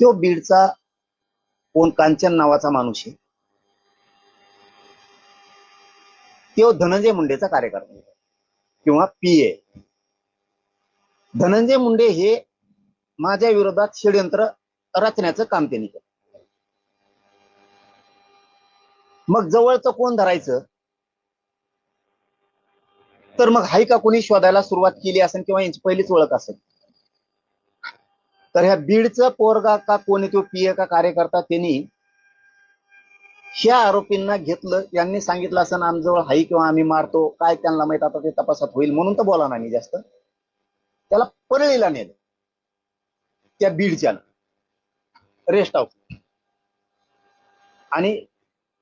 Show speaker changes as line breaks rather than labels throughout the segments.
तो बीडचा कोण कांचन नावाचा माणूस आहे. तो धनंजय मुंडेचा कार्यकर्ता किंवा पी ए. धनंजय मुंडे हे माझ्या विरोधात षडयंत्र रचण्याचं काम त्यांनी केलं. मग जवळचं कोण धरायचं? तर मग हाय का कोणी शोधायला सुरुवात केली असेल किंवा यांची पहिलीच ओळख असेल? तर ह्या बीडचं पोरगा का कोणी तो पीए का कार्यकर्ता त्यांनी ह्या आरोपींना घेतलं यांनी सांगितलं असं आमजवळ हाई किंवा आम्ही मारतो काय त्यांना माहीत आता ते तपासात होईल म्हणून तर बोला नाही जास्त. त्याला परळीला नेलं. त्या बीडच्या रेस्ट हाऊस आणि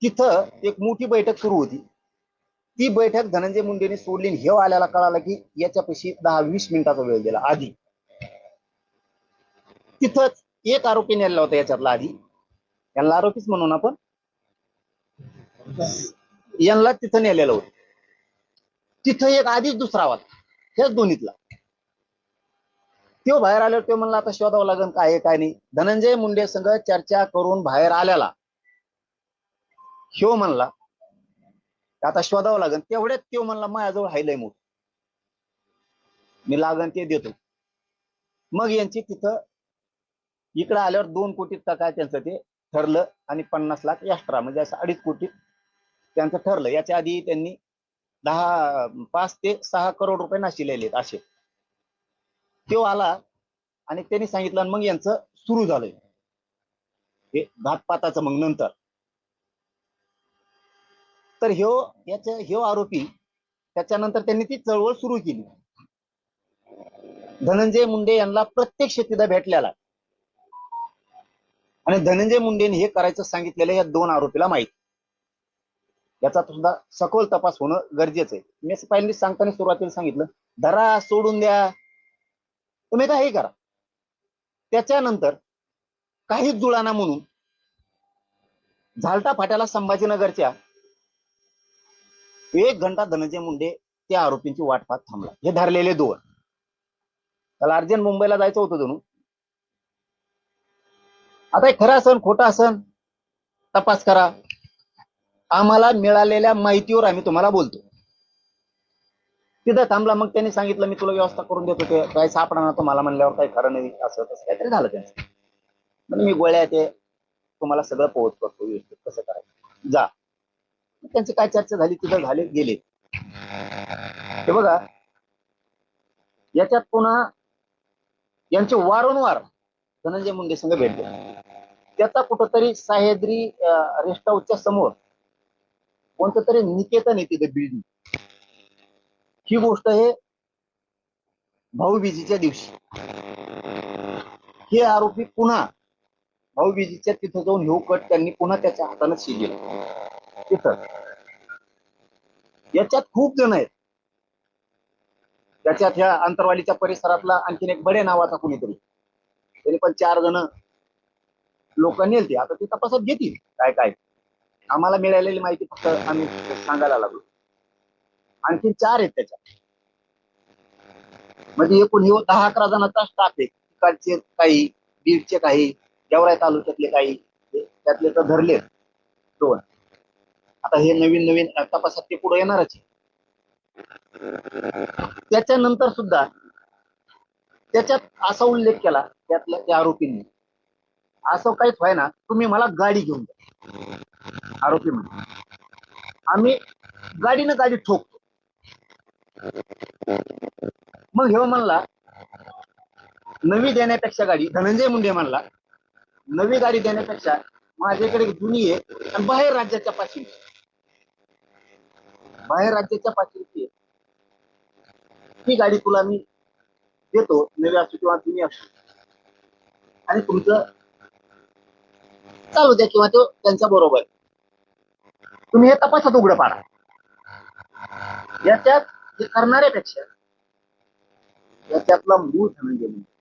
तिथं एक मोठी बैठक सुरू होती. ती बैठक धनंजय मुंडेने सोडली हे आल्याला कळालं की याच्यापाशी दहा वीस मिनिटाचा वेळ गेला आधी. तिथंच एक आरोपी नेलेला होता याच्यातला आधी. यांना आरोपीच म्हणू ना आपण. यांना तिथं नेलेलं होतं. तिथं एक आधीच दुसरा होता हेच दोन्हीतला. तो बाहेर आल्यावर तो म्हणला आता शोधावं लागेल काय आहे काय नाही. धनंजय मुंडे संघ चर्चा करून बाहेर आल्याला ह्यो म्हणला आता शोधावं लागेल तेवढ्यात तो म्हणला माझ्याजवळ हायलय मोठ. मी लागन ते देतो. मग यांची तिथं इकडं आल्यावर दोन कोटीत टका काय त्यांचं ते ठरलं आणि पन्नास लाख एक्स्ट्रा म्हणजे असं अडीच कोटीत त्यांचं ठरलं. याच्या आधी त्यांनी दहा पाच ते सहा करोड रुपये नाशिलेले असे. तो आला आणि त्यांनी सांगितलं आणि मग यांचं सुरू झालंय. हे घातपाताचं मग नंतर. तर ह्यो याच्या ह्यो आरोपी त्याच्यानंतर त्यांनी ती चळवळ सुरू केली. धनंजय मुंडे यांना प्रत्यक्ष तिथं भेटलेला आणि धनंजय मुंडेने हे करायचं सांगितलेलं या दोन आरोपीला माहीत. याचा सुद्धा सखोल तपास होणं गरजेचं आहे. मी असं पहिल्यांदा सांगताना सुरुवातीला सांगितलं धरा सोडून द्या. तुम्ही हे करा. त्याच्यानंतर काही जुळाना म्हणून झालटा फाट्याला संभाजीनगरच्या एक घंटा धनंजय मुंडे त्या आरोपींची वाट पाहत थांबला. हे धरलेले दोन. त्याला अर्जंट मुंबईला जायचं होतं जणू आता हे खरं असन खोटं असन तपास करा. आम्हाला मिळालेल्या माहितीवर आम्ही तुम्हाला बोलतो. तिथं थांबला मग त्यांनी सांगितलं मी तुला व्यवस्था करून देतो ते काय सापडा तुम्हाला म्हणल्यावर काही खरं नाही असं तसं काहीतरी झालं त्यांचं. म्हणजे मी गोळ्या ते तुम्हाला सगळं पोहोच करतो व्यवस्थित कसं करायचं. जा. त्यांची काय चर्चा झाली तिथं झाले गेले. हे बघा. याच्यात पुन्हा यांचे वारंवार धनंजय मुंडे संघ भेटले. त्याचा कुठंतरी सह्याद्री रेस्ट हाऊसच्या समोर कोणतं तरी निकेतन तिथे बिल्डिंग ही गोष्ट हे भाऊबीजीच्या दिवशी. हे आरोपी पुन्हा भाऊबीजीच्या तिथं जाऊन घेऊ कट त्यांनी पुन्हा त्याच्या हाताने शिजलं तिथं. याच्यात खूप जण आहेत. त्याच्यात ह्या अंतरवालीच्या परिसरातला आणखीन एक बडे नावाचा कुणीतरी. त्यांनी पण चार जण लोक नेलते. आता ते तपासात घेतील काय काय. आम्हाला मिळालेली माहिती फक्त आम्ही सांगायला लागलो. आणखी चार आहेत त्याच्यात. म्हणजे एकूण हे दहा अकरा जणांचा स्टाफ आहे. तिकडचे काही बीडचे काही गेवराई तालुक्यातले काही त्यातले तर धरले दोन. आता हे नवीन नवीन तपासात ते पुढे येणारच आहे. त्याच्यानंतर सुद्धा त्याच्यात असा उल्लेख केला त्यातल्या त्या आरोपींनी. असं काहीच व्हाय ना तुम्ही मला गाडी घेऊन द्या आरोपी म्हणजे आम्ही गाडीनं गाडी ठोकतो. मग हे म्हणला नवी देण्यापेक्षा गाडी धनंजय मुंडे म्हणला नवी गाडी देण्यापेक्षा माझ्याकडे जुनी आहे आणि बाहेर राज्याच्या पाठी बाहेर राज्याच्या पाठीची ती गाडी तुला मी देतो नवे असो किंवा तुम्ही असो आणि तुमचं चालू द्या किंवा तो त्यांच्या बरोबर. तुम्ही हे तपासात उघड पाडा. याच्यात हे करणाऱ्यापेक्षा याच्यातला मूळ धनंजय म्हणजे